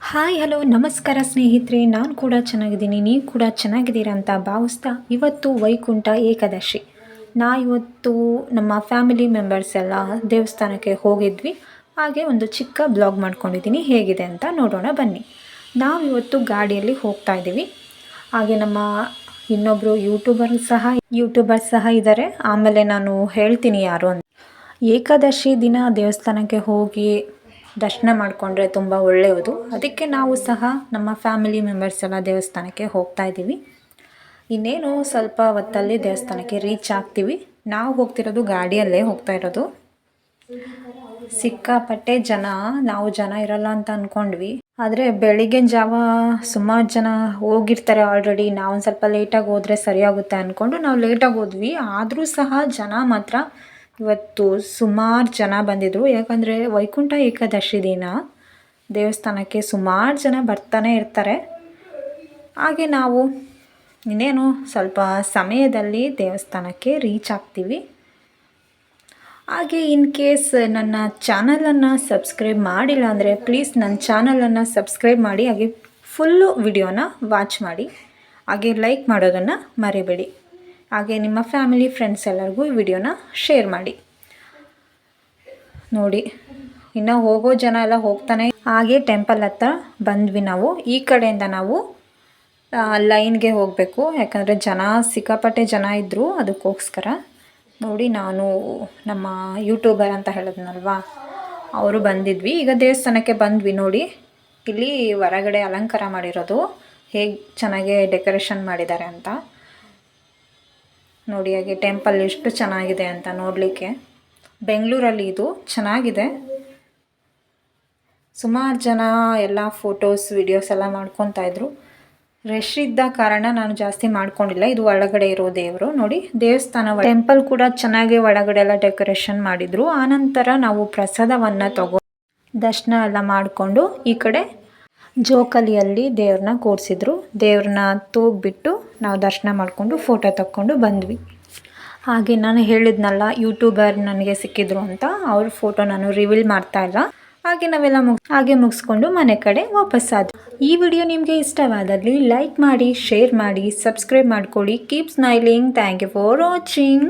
Hi hello ನಮಸ್ಕಾರ ಸ್ನೇಹಿತರೆ. ನಾನು ಕೂಡ ಚೆನ್ನಾಗಿದ್ದೀನಿ. ನೀವು ಕೂಡ ಚೆನ್ನಾಗಿದ್ದೀರಾ ಅಂತ ಭಾವಿಸ್ತಾ ಇವತ್ತು ವೈಕುಂಠ ಏಕಾದಶಿ. ನಾ ಇವತ್ತು ನಮ್ಮ ಫ್ಯಾಮಿಲಿ ಮೆಂಬರ್ಸ್ ಎಲ್ಲ ದೇವಸ್ಥಾನಕ್ಕೆ ಹೋಗಿದ್ವಿ. ಹಾಗೆ ಒಂದು ಚಿಕ್ಕ ಬ್ಲಾಗ್ ಮಾಡ್ಕೊಂಡಿದ್ದೀನಿ. ಹೇಗಿದೆ ಅಂತ ನೋಡೋಣ ಬನ್ನಿ. ನಾವು ಇವತ್ತು ಗಾಡಿಯಲ್ಲಿ ಹೋಗ್ತಾ ಇದ್ದೀವಿ. ಹಾಗೆ ನಮ್ಮ ಇನ್ನೊಬ್ಬರು ಯೂಟ್ಯೂಬರ್ ಸಹ ಯೂಟ್ಯೂಬರ್ ಸಹ ಇದ್ದಾರೆ ಆಮೇಲೆ ನಾನು ಹೇಳ್ತೀನಿ ಯಾರು ಅಂತ. ಏಕಾದಶಿ ದಿನ ದೇವಸ್ಥಾನಕ್ಕೆ ಹೋಗಿ ದರ್ಶನ ಮಾಡಿಕೊಂಡ್ರೆ ತುಂಬ ಒಳ್ಳೆಯದು. ಅದಕ್ಕೆ ನಾವು ಸಹ ನಮ್ಮ ಫ್ಯಾಮಿಲಿ ಮೆಂಬರ್ಸ್ ಎಲ್ಲ ದೇವಸ್ಥಾನಕ್ಕೆ ಹೋಗ್ತಾ ಇದ್ದೀವಿ. ಇನ್ನೇನು ಸ್ವಲ್ಪ ಹೊತ್ತಲ್ಲಿ ದೇವಸ್ಥಾನಕ್ಕೆ ರೀಚ್ ಆಗ್ತೀವಿ. ನಾವು ಹೋಗ್ತಿರೋದು ಗಾಡಿಯಲ್ಲೇ ಹೋಗ್ತಾ ಇರೋದು. ಸಿಕ್ಕಾಪಟ್ಟೆ ಜನ, ನಾವು ಜನ ಇರಲ್ಲ ಅಂತ ಅಂದ್ಕೊಂಡ್ವಿ ಆದರೆ ಬೆಳಿಗ್ಗೆ ಜಾವ ಸುಮಾರು ಜನ ಹೋಗಿರ್ತಾರೆ ಆಲ್ರೆಡಿ ನಾವು ಒಂದು ಸ್ವಲ್ಪ ಲೇಟಾಗಿ ಹೋದರೆ ಸರಿಯಾಗುತ್ತೆ ಅಂದ್ಕೊಂಡು ನಾವು ಲೇಟಾಗಿ ಹೋದ್ವಿ. ಆದರೂ ಸಹ ಜನ ಮಾತ್ರ ಇವತ್ತು ಸುಮಾರು ಜನ ಬಂದಿದ್ದರು ಯಾಕಂದರೆ ವೈಕುಂಠ ಏಕಾದಶಿ ದಿನ ದೇವಸ್ಥಾನಕ್ಕೆ ಸುಮಾರು ಜನ ಬರ್ತಾನೆ ಇರ್ತಾರೆ. ಹಾಗೆ ನಾವು ಇನ್ನೇನು ಸ್ವಲ್ಪ ಸಮಯದಲ್ಲಿ ದೇವಸ್ಥಾನಕ್ಕೆ ರೀಚ್ ಆಗ್ತೀವಿ. ಹಾಗೆ ಇನ್ ಕೇಸ್ ನನ್ನ ಚಾನಲನ್ನು ಸಬ್ಸ್ಕ್ರೈಬ್ ಮಾಡಿಲ್ಲ ಅಂದರೆ ಪ್ಲೀಸ್ ನನ್ನ ಚಾನಲನ್ನು ಸಬ್ಸ್ಕ್ರೈಬ್ ಮಾಡಿ, ಹಾಗೆ ಫುಲ್ಲು ವಿಡಿಯೋನ ವಾಚ್ ಮಾಡಿ. ಹಾಗೆ ಲೈಕ್ ಮಾಡೋದನ್ನು ಮರಿಬೇಡಿ. ಹಾಗೆ ನಿಮ್ಮ ಫ್ಯಾಮಿಲಿ ಫ್ರೆಂಡ್ಸ್ ಎಲ್ಲರಿಗೂ ಈ ವಿಡಿಯೋನ ಶೇರ್ ಮಾಡಿ. ನೋಡಿ, ಇನ್ನು ಹೋಗೋ ಜನ ಎಲ್ಲ ಹೋಗ್ತಾನೆ. ಹಾಗೆ ಟೆಂಪಲ್ ಹತ್ರ ಬಂದ್ವಿ ನಾವು. ಈ ಕಡೆಯಿಂದ ನಾವು ಲೈನ್ಗೆ ಹೋಗಬೇಕು. ಯಾಕಂದರೆ ಜನ, ಸಿಕ್ಕಾಪಟ್ಟೆ ಜನ ಇದ್ದರು ಅದಕ್ಕೋಸ್ಕರ. ನೋಡಿ, ನಾನು ನಮ್ಮ ಯೂಟ್ಯೂಬರ್ ಅಂತ ಹೇಳಿದ್ನಲ್ವಾ? ಅವರು ಬಂದಿದ್ವಿ. ಈಗ ದೇವಸ್ಥಾನಕ್ಕೆ ಬಂದ್ವಿ ನೋಡಿ. ಇಲ್ಲಿ ಹೊರಗಡೆ ಅಲಂಕಾರ ಮಾಡಿರೋದು. ಹೇಗೆ ಚೆನ್ನಾಗೆ ಡೆಕೋರೇಷನ್ ಮಾಡಿದ್ದಾರೆ ಅಂತ. ನೋಡಿ ಹಾಗೆ ಟೆಂಪಲ್ ಎಷ್ಟು ಚೆನ್ನಾಗಿದೆ ಅಂತ ನೋಡಲಿಕ್ಕೆ. ಬೆಂಗಳೂರಲ್ಲಿ ಇದು ಚೆನ್ನಾಗಿದೆ. ಸುಮಾರು ಜನ ಎಲ್ಲ ಫೋಟೋಸ್, ವಿಡಿಯೋಸ್ ಎಲ್ಲ ಮಾಡ್ಕೊತಾ ಇದ್ರು. ರಶ್ ಇದ್ದ ಕಾರಣ ನಾನು ಜಾಸ್ತಿ ಮಾಡ್ಕೊಂಡಿಲ್ಲ. ಇದು ಒಳಗಡೆ ಇರೋ ದೇವರು. ನೋಡಿ, ದೇವಸ್ಥಾನ ಟೆಂಪಲ್ ಕೂಡ ಚೆನ್ನಾಗಿ ಒಳಗಡೆ ಎಲ್ಲ ಡೆಕೋರೇಷನ್ ಮಾಡಿದ್ರು. ಆನಂತರ ನಾವು ಪ್ರಸಾದವನ್ನು ತಗೋ ದರ್ಶನ ಎಲ್ಲ ಮಾಡಿಕೊಂಡು ಈ ಕಡೆ ಜೋಕಲಿಯಲ್ಲಿ ದೇವ್ರನ್ನ ಕೂರಿಸಿದ್ರು. ದೇವ್ರನ್ನ ತೂಗ್ಬಿಟ್ಟು ನಾವು ದರ್ಶನ ಮಾಡಿಕೊಂಡು ಫೋಟೋ ತಕ್ಕೊಂಡು ಬಂದ್ವಿ. ಹಾಗೆ ನಾನು ಹೇಳಿದ್ನಲ್ಲ ಯೂಟ್ಯೂಬರ್ ನನಗೆ ಸಿಕ್ಕಿದ್ರು ಅಂತ, ಅವ್ರ ಫೋಟೋ ನಾನು ರಿವೀಲ್ ಮಾಡ್ತಾ ಇಲ್ಲ ಹಾಗೆ ನಾವೆಲ್ಲ ಮುಗ್ ಹಾಗೆ ಮುಗಿಸ್ಕೊಂಡು ಮನೆ ಕಡೆ ವಾಪಸ್ ಆದ್ವಿ. ಈ ವಿಡಿಯೋ ನಿಮಗೆ ಇಷ್ಟವಾದಲ್ಲಿ ಲೈಕ್ ಮಾಡಿ ಶೇರ್ ಮಾಡಿ ಸಬ್ಸ್ಕ್ರೈಬ್ ಮಾಡ್ಕೊಳ್ಳಿ. Keep smiling thank you for watching